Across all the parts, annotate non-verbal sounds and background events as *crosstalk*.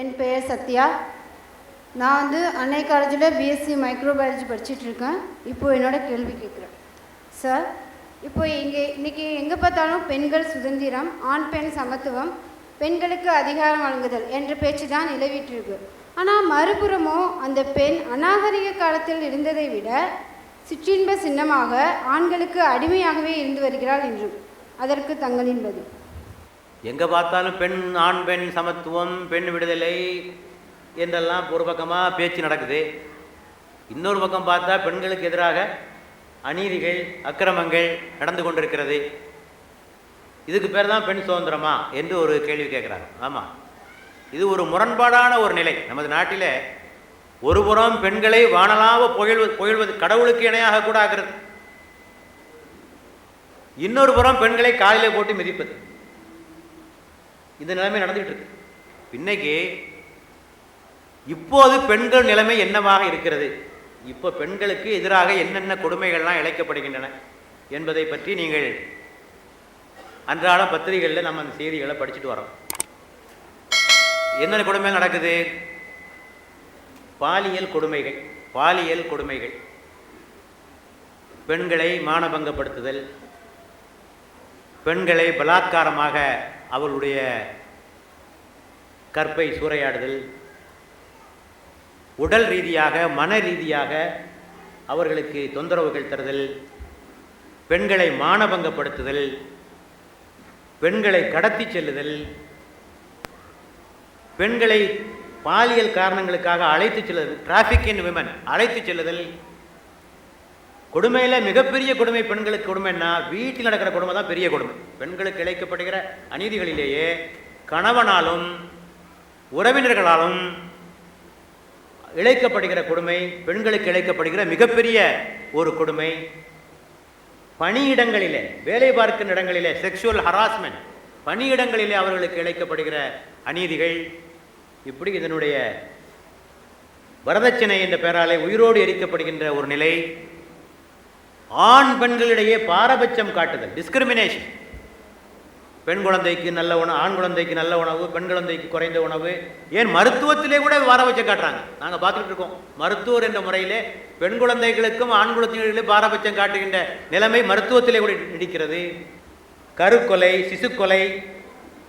என் பெயர் சத்யா. நான் வந்து அன்னை காலேஜில் பிஎஸ்சி மைக்ரோபயாலஜி படிச்சுட்டு இருக்கேன். இப்போ என்னோட கேள்வி கேட்குறேன். சார் இப்போ இங்கே இன்றைக்கி எங்கே பார்த்தாலும் பெண்கள் சுதந்திரம் ஆண் பெண் சமத்துவம் பெண்களுக்கு அதிகாரம் வழங்குதல் என்ற பேச்சு தான் நிலவிட்டிருக்கு. ஆனால் மறுபுறமோ அந்த பெண் அநாகரிக காலத்தில் இருந்ததை விட சிற்றின்ப சின்னமாக ஆண்களுக்கு அடிமையாகவே இருந்து வருகிறாள் என்றும் அதற்கு தங்களின் பதில். எங்கே பார்த்தாலும் பெண் ஆண் பெண் சமத்துவம் பெண் விடுதலை என்றெல்லாம் ஒரு பக்கமாக பேச்சு நடக்குது. இன்னொரு பக்கம் பார்த்தா பெண்களுக்கு எதிராக அநீதிகள் அக்கிரமங்கள் நடந்து கொண்டிருக்கிறது. இதுக்கு பேர் தான் பெண் சுதந்திரமா என்று ஒரு கேள்வி கேட்குறாங்க. ஆமாம் இது ஒரு முரண்பாடான ஒரு நிலை. நமது நாட்டில் ஒருபுறம் பெண்களை வானலாக புகழ்வது புகழ்வது கடவுளுக்கு இணையாக கூட ஆகிறது. இன்னொரு புறம் பெண்களை காலிலே போட்டு மிதிப்பது. இந்த நிலைமை நடந்துகிட்டு இருக்கு. இன்னைக்கு இப்போது பெண்கள் நிலைமை என்னவாக இருக்கிறது? இப்போ பெண்களுக்கு எதிராக என்னென்ன கொடுமைகள்லாம் இழைக்கப்படுகின்றன என்பதை பற்றி நீங்கள் அன்றாட பத்திரிகைகளில் நம்ம அந்த செய்திகளை படிச்சுட்டு வரோம். என்னென்ன கொடுமை நடக்குது? பாலியல் கொடுமைகள் பாலியல் கொடுமைகள். பெண்களை மானபங்கப்படுத்துதல் பெண்களை பலாத்காரமாக அவளுடைய கற்பை சூறையாடுதல் உடல் ரீதியாக மன ரீதியாக அவர்களுக்கு தொந்தரவுகள் தருதல் பெண்களை மானபங்கப்படுத்துதல் பெண்களை கடத்தி செல்லுதல் பெண்களை பாலியல் காரணங்களுக்காக அழைத்து செல்லுதல் டிராஃபிக் இன் விமன் அழைத்து செல்லுதல் கொடுமையில் மிகப்பெரிய கொடுமை பெண்களுக்கு கொடுமைன்னா வீட்டில் நடக்கிற கொடுமை தான் பெரிய கொடுமை. பெண்களுக்கு இழைக்கப்படுகிற அநீதிகளிலேயே கணவனாலும் உறவினர்களாலும் இழைக்கப்படுகிற கொடுமை பெண்களுக்கு இழைக்கப்படுகிற மிகப்பெரிய ஒரு கொடுமை. பணியிடங்களிலே வேலை பார்க்கின்ற இடங்களிலே செக்ஷுவல் ஹராஸ்மெண்ட் பணியிடங்களிலே அவர்களுக்கு இழைக்கப்படுகிற அநீதிகள். இப்படி இதனுடைய வரதட்சணை என்ற பெயராலே உயிரோடு எரிக்கப்படுகின்ற ஒரு நிலை. ஆண் பெண்களிடையே பாரபட்சம் காட்டுதல் டிஸ்கிரிமினேஷன் பெண் குழந்தைக்கு நல்ல உணவு ஆண் குழந்தைக்கு நல்ல உணவு பெண் குழந்தைக்கு குறைந்த உணவு. ஏன் மருத்துவத்திலே கூட பாரபட்சம் காட்டுறாங்க? நாங்கள் பார்த்துட்டு இருக்கோம். மருத்துவர் என்ற முறையிலே பெண் குழந்தைகளுக்கும் ஆண் குழந்தைகளிலே பாரபட்சம் காட்டுகின்ற நிலைமை மருத்துவத்திலே கூட நீடிக்கிறது கருக்கொலை சிசுக்கொலை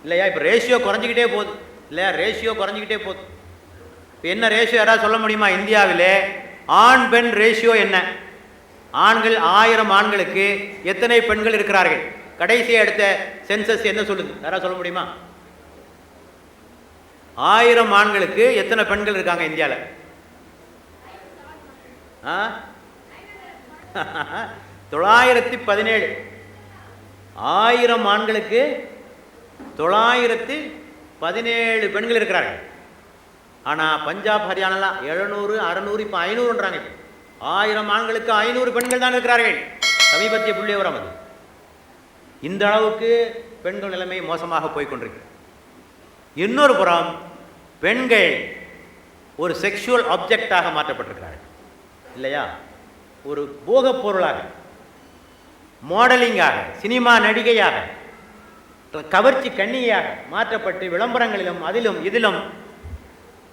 இல்லையா? இப்போ ரேஷியோ குறைஞ்சிக்கிட்டே போகுது. இல்லையா? ரேஷியோ குறைஞ்சிக்கிட்டே போகுது. இப்போ என்ன ரேஷியோ யாராவது சொல்ல முடியுமா? இந்தியாவிலே ஆண் பெண் ரேஷியோ என்ன? ஆண்கள் ஆயிரம் ஆண்களுக்கு எத்தனை பெண்கள் இருக்கிறார்கள்? கடைசியை எடுத்த சென்சஸ் என்ன சொல்லுது? யாராவது சொல்ல முடியுமா? ஆயிரம் ஆண்களுக்கு எத்தனை பெண்கள் இருக்காங்க இந்தியாவில் *laughs* தொள்ளாயிரத்தி பதினேழு. ஆயிரம் ஆண்களுக்கு தொள்ளாயிரத்தி பதினேழு பெண்கள் இருக்கிறார்கள். ஆனால் பஞ்சாப் ஹரியானாலாம் எழுநூறு அறநூறு இப்போ ஐநூறுன்றாங்க இப்போ. ஆயிரம் ஆண்களுக்கு ஐநூறு பெண்கள் தான் இருக்கிறார்கள். சமீபத்திய புள்ளிவிவரம் அது. இந்த அளவுக்கு பெண்கள் நிலைமை மோசமாக போய்கொண்டிருக்கு இன்னொரு புறம் பெண்கள் ஒரு செக்ஷுவல் ஆப்ஜெக்டாக மாற்றப்பட்டிருக்கிறார்கள். இல்லையா? ஒரு போகப் பொருளாக மாடலிங்காக சினிமா நடிகையாக கவர்ச்சி கண்ணியாக மாற்றப்பட்டு விளம்பரங்களிலும் அதிலும் இதிலும்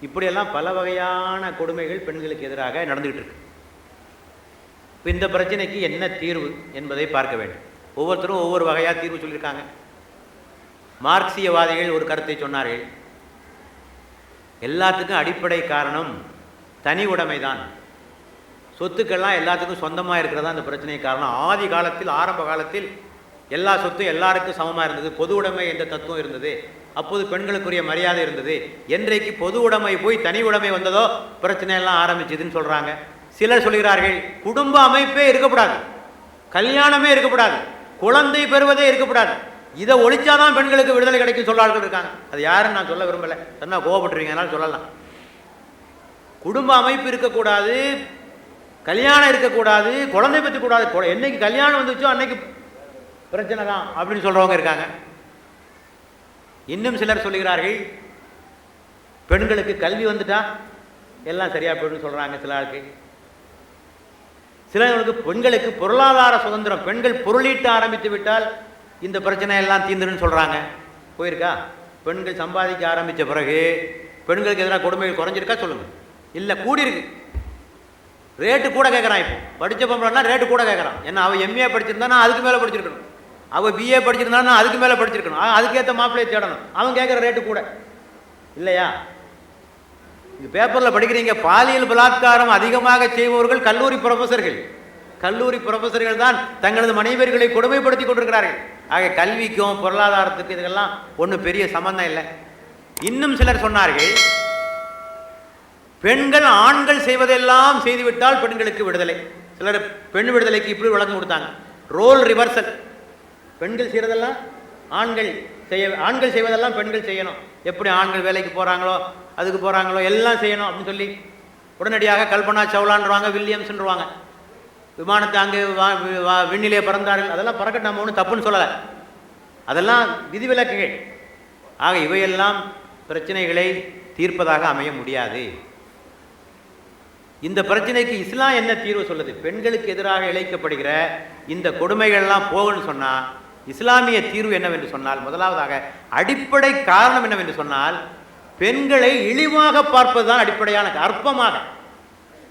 இப்படியெல்லாம் பல வகையான கொடுமைகள் பெண்களுக்கு எதிராக நடந்துகிட்டு இருக்கு. இப்போ இந்த பிரச்சனைக்கு என்ன தீர்வு என்பதை பார்க்க வேண்டும். ஒவ்வொருத்தரும் ஒவ்வொரு வகையாக தீர்வு சொல்லியிருக்காங்க. மார்க்சியவாதிகள் ஒரு கருத்தை சொன்னார்கள். எல்லாத்துக்கும் அடிப்படை காரணம் தனி உடைமை தான் சொத்துக்கள்லாம் எல்லாத்துக்கும் சொந்தமாக இருக்கிறதா அந்த பிரச்சனை காரணம். ஆதி காலத்தில் ஆரம்ப காலத்தில் எல்லா சொத்தும் எல்லாருக்கும் சமமாக இருந்தது. பொது உடைமை என்ற தத்துவம் இருந்தது. அப்போது பெண்களுக்குரிய மரியாதை இருந்தது. என்றைக்கு பொது உடைமை போய் தனி உடைமை வந்ததோ பிரச்சனை எல்லாம் ஆரம்பிச்சதுன்னு சொல்கிறாங்க சிலர் சொல்கிறார்கள் குடும்ப அமைப்பே இருக்கக்கூடாது கல்யாணமே இருக்கக்கூடாது குழந்தை பெறுவதே இருக்கக்கூடாது. இதை ஒழிச்சாதான் பெண்களுக்கு விடுதலை கிடைக்கும் சொல்லாட்கள் இருக்காங்க. அது யாருன்னு நான் சொல்ல விரும்பலை. சொன்னால் கோவப்பட்டுருவீங்க அதனால சொல்லலாம். குடும்ப அமைப்பு இருக்கக்கூடாது கல்யாணம் இருக்கக்கூடாது குழந்தை பெற்றக்கூடாது. என்னைக்கு கல்யாணம் வந்துச்சோ அன்னைக்கு பிரச்சனை தான் அப்படின்னு சொல்கிறவங்க இருக்காங்க. இன்னும் சிலர் சொல்லுகிறார்கள் பெண்களுக்கு கல்வி வந்துட்டா எல்லாம் சரியாக போயிடும் சொல்கிறாங்க சில ஆளுக்கு சிலவர்களுக்கு பெண்களுக்கு பொருளாதார சுதந்திரம் பெண்கள் பொருளீட்ட ஆரம்பித்து விட்டால் இந்த பிரச்சனை எல்லாம் தீந்துருன்னு சொல்கிறாங்க போயிருக்கா? பெண்கள் சம்பாதிக்க ஆரம்பித்த பிறகு பெண்களுக்கு எதனா கொடுமைகள் குறைஞ்சிருக்கா சொல்லுங்கள் இல்லை கூடியிருக்கு. ரேட்டு கூட கேட்குறான் இப்போ. படித்த பொம்பளைனா ரேட்டு கூட கேட்குறான் ஏன்னா அவள் எம்ஏ படிச்சிருந்தா நான் அதுக்கு மேலே படிச்சிருக்கணும். அவள் பிஏ படிச்சிருந்தா நான் அதுக்கு மேலே படிச்சிருக்கணும். அதுக்கேற்ற மாப்பிள்ளையை தேடணும். அவன் கேட்குற ரேட்டு கூட. இல்லையா? பேப்பரில் படிக்கிறீங்க பாலியல் பலாத்காரம் அதிகமாக செய்பவர்கள் கல்லூரி ப்ரொஃபஸர்கள் கல்லூரி ப்ரொஃபஸர்கள் தான் தங்களது மனைவியர்களை கொடுமைப்படுத்தி கொண்டிருக்கிறார்கள். ஆக கல்விக்கும் பொருளாதாரத்துக்கும் இதுக்கெல்லாம் ஒன்றும் பெரிய சம்பந்தம் இல்லை. இன்னும் சிலர் சொன்னார்கள் பெண்கள் ஆண்கள் செய்வதெல்லாம் செய்துவிட்டால் பெண்களுக்கு விடுதலை. சிலர் பெண் விடுதலைக்கு இப்படி வழங்கு கொடுத்தாங்க. Role reversal. பெண்கள் செய்கிறதெல்லாம் ஆண்கள் செய்ய ஆண்கள் செய்வதெல்லாம் பெண்கள் செய்யணும். எப்படி ஆண்கள் வேலைக்கு போகிறாங்களோ அதுக்கு போகிறாங்களோ எல்லாம் செய்யணும் அப்படின்னு சொல்லி உடனடியாக கல்பனா சவுலான்றவாங்க வில்லியம்ஸ்ன்றவாங்க விமானத்தை அங்கே வா- வா- விண்ணிலே பறந்தார்கள். அதெல்லாம் பறக்கட்டும் நம்ம ஒன்றும் தப்புன்னு சொல்லலை. அதெல்லாம் விதிவிலக்குகள். ஆக இவையெல்லாம் பிரச்சனைகளை தீர்ப்பதாக அமைய முடியாது. இந்த பிரச்சனைக்கு இஸ்லாம் என்ன தீர்வு சொல்லுது? பெண்களுக்கு எதிராக இழைக்கப்படுகிற இந்த கொடுமைகள்லாம் போகணும்னு சொன்னால் இஸ்லாமிய தீர்வு என்னவென்று சொன்னால் முதலாவதாக அடிப்படை காரணம் என்னவென்று சொன்னால் பெண்களை இழிவாக பார்ப்பது தான் அடிப்படையான அற்பமாக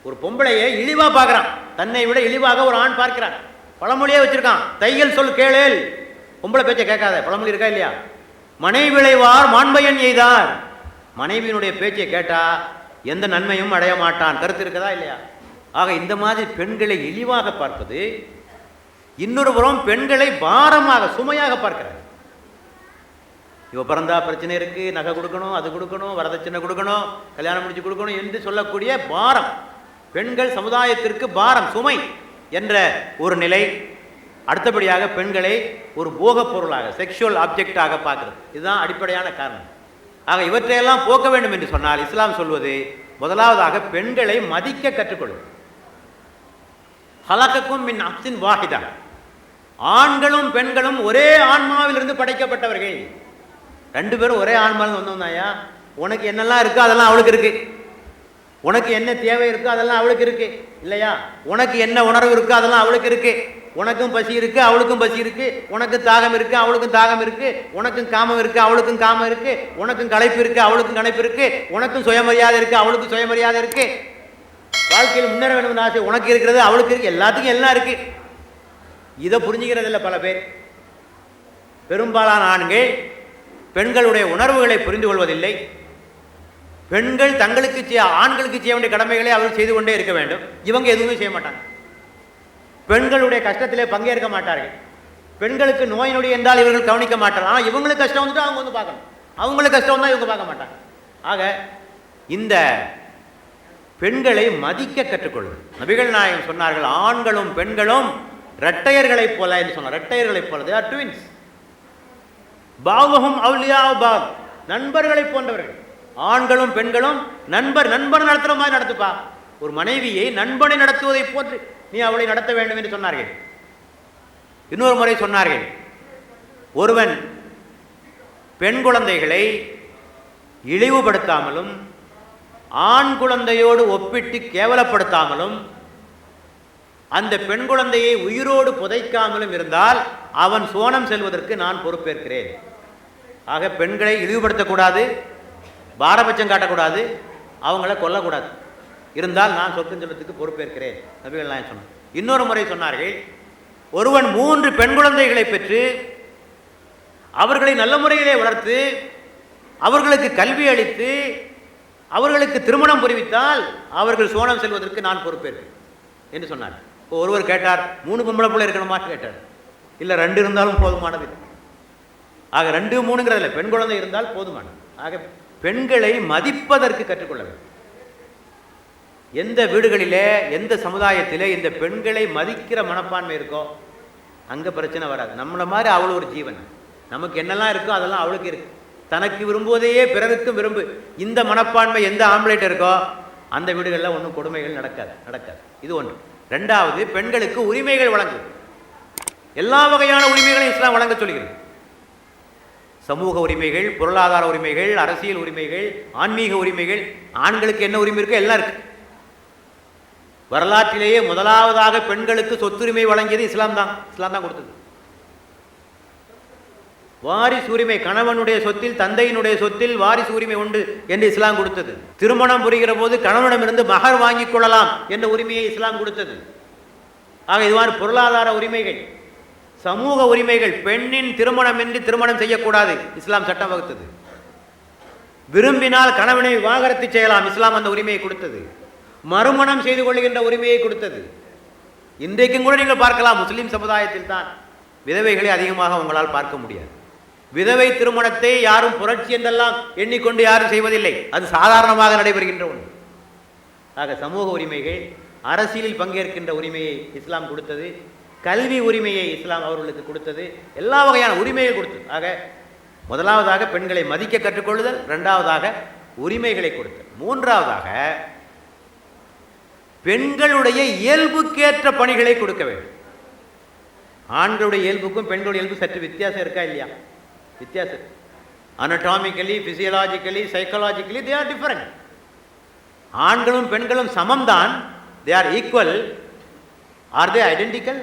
ஒரு பொம்பளையை இழிவாக பார்க்குறான். தன்னை விட இழிவாக ஒரு ஆண் பார்க்கிறான். பழமொழியே வச்சிருக்கான். தையல் சொல் கேளேல். பொம்பளை பேச்சை கேட்காத. பழமொழி இருக்கா இல்லையா? மனைவி விளைவார் மாண்பையன் எய்தார். மனைவியினுடைய பேச்சை கேட்டா எந்த நன்மையும் அடைய மாட்டான். கருத்து இருக்கதா இல்லையா? ஆக இந்த மாதிரி பெண்களை இழிவாக பார்ப்பது இன்னொரு புறம் பெண்களை பாரமாக சுமையாக பார்க்கிறார். இவ பிறந்தா பிரச்சனை இருக்கு நகை கொடுக்கணும் அது கொடுக்கணும் வரதட்சணை கொடுக்கணும் கல்யாணம் முடிச்சு கொடுக்கணும் என்று சொல்லக்கூடிய பாரம். பெண்கள் சமுதாயத்திற்கு பாரம் சுமை என்ற ஒரு நிலை. அடுத்தபடியாக பெண்களை ஒரு போகப் பொருளாக செக்ஷுவல் ஆப்ஜெக்டாக பார்க்குறது. இதுதான் அடிப்படையான காரணம். ஆக இவற்றையெல்லாம் போக்க வேண்டும் என்று சொன்னால் இஸ்லாம் சொல்வது முதலாவதாக பெண்களை மதிக்க கற்றுக்கொள்வது. ஹலகக்கும் மின் அப்சின் வாஹிதா. ஆண்களும் பெண்களும் ஒரே ஆன்மாவிலிருந்து படைக்கப்பட்டவர்கள். ரெண்டு பேரும் ஒரே ஆன்மாவில் வந்தோம்னாயா உனக்கு என்னெல்லாம் இருக்கோ அதெல்லாம் அவளுக்கு இருக்கு. உனக்கு என்ன தேவை இருக்கோ அதெல்லாம் அவளுக்கு இருக்கு. இல்லையா? உனக்கு என்ன உணர்வு இருக்கோ அதெல்லாம் அவளுக்கு இருக்கு. உனக்கும் பசி இருக்கு அவளுக்கும் பசி இருக்கு. உனக்கு தாகம் இருக்கு அவளுக்கும் தாகம் இருக்கு. உனக்கும் காமம் இருக்கு அவளுக்கும் காமம் இருக்கு. உனக்கும் களைப்பு இருக்கு அவளுக்கும் களைப்பு இருக்கு. உனக்கும் சுயமரியாதை இருக்கு அவளுக்கும் சுயமரியாதை இருக்கு. வாழ்க்கையில் முன்னேற வேண்டும் ஆசை உனக்கு இருக்கிறது அவளுக்கு இருக்கு எல்லாத்துக்கும் எல்லாம் இருக்கு. இதை புரிஞ்சுக்கிறது இல்லை பல பேர். பெரும்பாலான ஆண்கள் பெண்களுடைய உணர்வுகளை புரிந்து கொள்வதில்லை. பெண்கள் தங்களுக்கு செய்ய ஆண்களுக்கு செய்ய வேண்டிய கடமைகளை அவர்கள் செய்து கொண்டே இருக்க வேண்டும். இவங்க எதுவுமே செய்ய மாட்டாங்க. பெண்களுடைய கஷ்டத்திலே பங்கேற்க மாட்டார்கள். பெண்களுக்கு நோய் நொடி என்றால் இவர்கள் கவனிக்க மாட்டார்கள். ஆனால் இவங்களுக்கு கஷ்டம் வந்துட்டு அவங்க வந்து பார்க்கணும். அவங்களுக்கு கஷ்டம் தான் இவங்க பார்க்க மாட்டாங்க. ஆக இந்த பெண்களை மதிக்க கற்றுக்கொள்ளும். நபிகள் நாயகம் சொன்னார்கள் ஆண்களும் பெண்களும் இரட்டையர்களைப் போல என்று சொன்னார். இரட்டையர்களைப் போல. தே ஆர் ட்வின்ஸ் பாவகம் அவுலியா பாக் நண்பர்களைப் போன்றவர்கள். ஆண்களும் பெண்களும் நண்பர் நண்பர் நடத்துகிற மாதிரி நடத்துப்பா. ஒரு மனைவியை நண்பனை நடத்துவதைப் போன்று நீ அவளை நடத்த வேண்டும் என்று சொன்னார்கள். இன்னொரு முறை சொன்னார்கள் ஒருவன் பெண் குழந்தைகளை இழிவுபடுத்தாமலும் ஆண் குழந்தையோடு ஒப்பிட்டு கேவலப்படுத்தாமலும் அந்த பெண் குழந்தையை உயிரோடு புதைக்காமலும் இருந்தால் அவன் சோனம் செல்வதற்கு நான் பொறுப்பேற்கிறேன். ஆக பெண்களை இழிவுபடுத்தக்கூடாது பாரபட்சம் காட்டக்கூடாது அவங்கள கொல்லக்கூடாது. இருந்தால் நான் சொத்து செல்வத்துக்கு பொறுப்பேற்கிறேன் நபிகள் நான் சொன்னார். இன்னொரு முறை சொன்னார்கள் ஒருவன் மூன்று பெண் குழந்தைகளை பெற்று அவர்களை நல்ல முறையிலே வளர்த்து அவர்களுக்கு கல்வி அளித்து அவர்களுக்கு திருமணம் புரிவித்தால் அவர்கள் சோனம் செல்வதற்கு நான் பொறுப்பேற்பேன் என்று சொன்னார். இப்போ ஒருவர் கேட்டார் மூணு பொம்பளை பிள்ளை இருக்கணுமா? கேட்டார். இல்லை ரெண்டு இருந்தாலும் போதுமானது. ஆக ரெண்டு மூணுங்கிறதில்ல பெண் குழந்தை இருந்தால் போதுமானது. ஆக பெண்களை மதிப்பதற்கு கற்றுக்கொள்ள வேண்டும். எந்த வீடுகளிலே எந்த சமுதாயத்திலே இந்த பெண்களை மதிக்கிற மனப்பான்மை இருக்கோ அங்கே பிரச்சனை வராது. நம்மளை மாதிரி அவள் ஒரு ஜீவன். நமக்கு என்னெல்லாம் இருக்கோ அதெல்லாம் அவளுக்கு இருக்கு. தனக்கு விரும்புவதையே பிறருக்கும் விரும்பு. இந்த மனப்பான்மை எந்த ஆம்பளைட் இருக்கோ அந்த வீடுகளில் ஒன்றும் கொடுமைகள் நடக்காது நடக்காது. இது ஒன்று. ரெண்டாவது பெண்களுக்கு உரிமைகள் வழங்கும் எல்லா வகையான உரிமைகளையும் இஸ்லாம் வழங்க சொல்கிறது. சமூக உரிமைகள் பொருளாதார உரிமைகள் அரசியல் உரிமைகள் ஆன்மீக உரிமைகள் ஆண்களுக்கு என்ன உரிமை இருக்கோ எல்லாம் இருக்கு. வரலாற்றிலேயே முதலாவதாக பெண்களுக்கு சொத்துரிமை வழங்கியது இஸ்லாம் தான் இஸ்லாம் தான் கொடுத்தது. வாரிசு உரிமை கணவனுடைய சொத்தில் தந்தையினுடைய சொத்தில் வாரிசு உரிமை உண்டு என்று இஸ்லாம் கொடுத்தது. திருமணம் புரிகிற போது கணவனிடமிருந்து மகர் வாங்கிக் கொள்ளலாம் என்ற உரிமையை இஸ்லாம் கொடுத்தது. ஆக இதுவான பொருளாதார உரிமைகள் சமூக உரிமைகள் பெண்ணின் திருமணம் என்று திருமணம் செய்யக்கூடாது இஸ்லாம் சட்டம் வகுத்தது. விரும்பினால் கணவனை விவாகரத்து செய்யலாம் இஸ்லாம் அந்த உரிமையை கொடுத்தது. மறுமணம் செய்து கொள்கின்ற உரிமையை கொடுத்தது. இன்றைக்கும் கூட நீங்கள் பார்க்கலாம் முஸ்லீம் சமுதாயத்தில் தான் விதவைகளை அதிகமாக உங்களால் பார்க்க முடியாது. விதவை திருமணத்தை யாரும் புரட்சி என்றெல்லாம் எண்ணிக்கொண்டு யாரும் செய்வதில்லை. அது சாதாரணமாக நடைபெறுகின்ற ஒன்று. ஆக சமூக உரிமைகள் அரசியலில் பங்கேற்கின்ற உரிமையை இஸ்லாம் கொடுத்தது கல்வி உரிமையை இஸ்லாம் அவர்களுக்கு கொடுத்தது எல்லா வகையான உரிமையை கொடுத்தது. ஆக முதலாவதாக பெண்களை மதிக்க கற்றுக்கொள்ளுதல் ரெண்டாவதாக உரிமைகளை கொடுத்தல். மூன்றாவதாக பெண்களுடைய இயல்புக்கேற்ற பணிகளை கொடுக்க வேண்டும். ஆண்களுடைய இயல்புக்கும் பெண்களுடைய இயல்பு சற்று வித்தியாசம் இருக்கா இல்லையா? வித்தியாசம். Anatomically physiologically psychologically they are different ஆண்களும் பெண்களும் சமம்தான். They are equal are they identical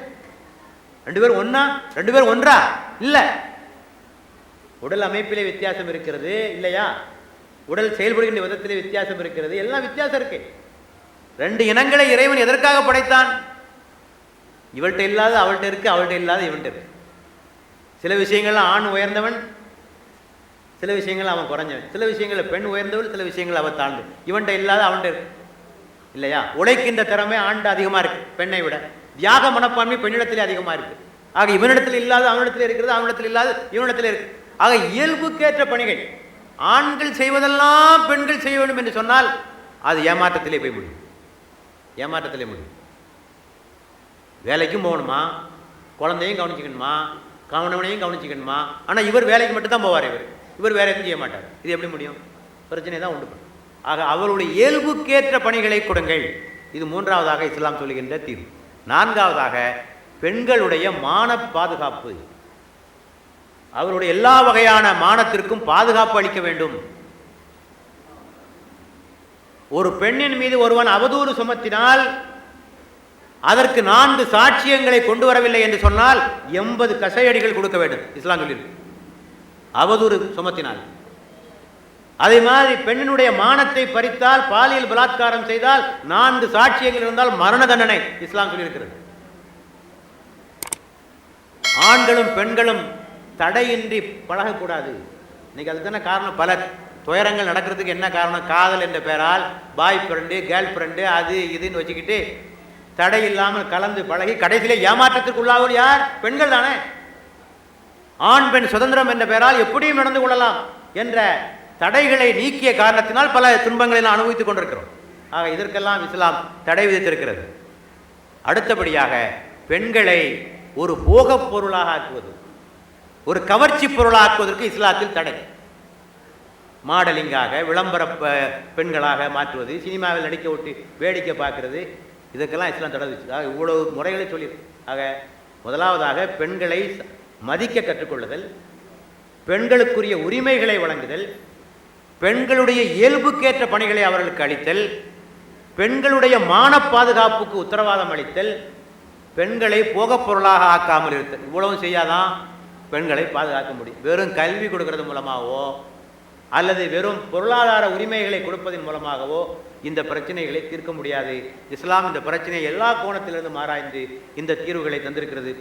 ரெண்டு பேரும் ஒன்றா ரெண்டு பேரும் ஒன்றா? இல்லை. உடல் அமைப்பிலே வித்தியாசம் இருக்கிறது இல்லையா? உடல் செயல்படுகின்ற விதத்திலே வித்தியாசம் இருக்கிறது. எல்லாம் வித்தியாசம் இருக்கு. ரெண்டு இனங்களை இறைவன் எதற்காக படைத்தான்? இவள்கிட்ட இல்லாத அவள்கிட்ட இருக்கு அவள்கிட்ட இல்லாத இவன்கிட்ட இருக்கு. சில விஷயங்கள்ல ஆண் உயர்ந்தவன் சில விஷயங்கள் அவன் குறைஞ்சவன். சில விஷயங்களில் பெண் உயர்ந்தவள் சில விஷயங்கள் அவன் தாழ்ந்து இவன்கிட்ட இல்லாத அவன்கிட்ட இருக்கு. இல்லையா? உழைக்கின்ற திறமை ஆண்டு அதிகமாக இருக்கு பெண்ணை விட. தியாக மனப்பான்மை பெண்ணிடத்திலே அதிகமாக இருக்கு. ஆக இவனிடத்தில் இல்லாத அவனிடத்தில் இருக்கிறது அவனிடத்தில் இல்லாத இவனிடத்தில் இருக்கு. ஆக இயல்புக்கேற்ற பணிகள் ஆண்கள் செய்வதெல்லாம் பெண்கள் செய்ய வேண்டும் என்று சொன்னால் அது ஏமாற்றத்திலே போய் முடியும். ஏமாற்றத்திலே முடியும். வேலைக்கும் போகணுமா? குழந்தையும் கவனிச்சுக்கணுமா? கவனவனையும் கவனிச்சுக்கணுமா? ஆனால் இவர் வேலைக்கு மட்டும்தான் போவார் இவர். இவர் வேற எதுவும் செய்ய மாட்டார். இது எப்படி முடியும்? பிரச்சனை தான் உண்டு பண்ணும். ஆக அவருடைய இயல்புக்கேற்ற பணிகளை கொடுங்கள். இது மூன்றாவதாக இஸ்லாம் சொல்லுகின்ற தீர்வு. நான்காவதாக பெண்களுடைய மான பாதுகாப்பு. அவருடைய எல்லா வகையான மானத்திற்கும் பாதுகாப்பு அளிக்க வேண்டும். ஒரு பெண்ணின் மீது ஒருவன் அவதூறு சுமத்தினால் அதற்கு நான்கு சாட்சியங்களை கொண்டு வரவில்லை என்று சொன்னால் எண்பது கசையடிகள் கொடுக்க வேண்டும். இஸ்லாம் சொல்லியிருக்கு. அவதூறு சுமத்தினால். அதே மாதிரி பெண்ணினுடைய மானத்தை பறித்தால் பாலியல் பலாத்காரம் செய்தால் நான்கு சாட்சியங்கள் இருந்தால் மரண தண்டனை இஸ்லாம் சொல்லியிருக்கிறது. ஆண்களும் பெண்களும் தடையின்றி பழகக்கூடாது. இன்னைக்கு அதுக்கான காரணம்? பல துயரங்கள் நடக்கிறதுக்கு என்ன காரணம்? காதல் என்ற பெயரால் பாய் ஃப்ரெண்டு கேர்ள் ஃப்ரெண்டு அது இதுன்னு வச்சுக்கிட்டு தடை இல்லாமல் கலந்து பழகி கடைசியிலே ஏமாற்றத்திற்கு உள்ளாவது யார்? பெண்கள் தானே. ஆண் பெண் சுதந்திரம் என்ற பெயரால் எப்படியும் நடந்து கொள்ளலாம் என்ற தடைகளை நீக்கிய காரணத்தினால் பல துன்பங்களை நாம் அனுபவித்துக் கொண்டிருக்கிறோம். ஆக இதற்கெல்லாம் இஸ்லாம் தடை விதித்திருக்கிறது. அடுத்தபடியாக பெண்களை ஒரு போகப் பொருளாக ஆக்குவது ஒரு கவர்ச்சி பொருளாக ஆக்குவதற்கு இஸ்லாத்தில் தடை. மாடலிங்காக விளம்பர ப- பெண்களாக மாற்றுவது சினிமாவில் நடிக்க விட்டு வேடிக்கை பார்க்கறது இதுக்கெல்லாம் இஸ்லாம் தடை விதிச்சு. ஆக இவ்வளவு முறைகளை சொல்லி ஆக முதலாவதாக பெண்களை மதிக்க கற்றுக்கொள்ளுதல் பெண்களுக்குரிய உரிமைகளை வழங்குதல் பெண்களுடைய இயல்புக்கேற்ற பணிகளை அவர்களுக்கு அளித்தல் பெண்களுடைய மான பாதுகாப்புக்கு உத்தரவாதம் அளித்தல் பெண்களை போகப் பொருளாக ஆக்காமல் இருத்தல். இவ்வளவும் செய்யாதான் பெண்களை பாதுகாக்க முடியும். வெறும் கல்வி கொடுக்கறது மூலமாகவோ அல்லது வெறும் பொருளாதார உரிமைகளை கொடுப்பதன் மூலமாகவோ இந்த பிரச்சனைகளை தீர்க்க முடியாது. இஸ்லாம் இந்த பிரச்சனையை எல்லா கோணத்திலிருந்தும் ஆராய்ந்து இந்த தீர்வுகளை தந்திருக்கிறது.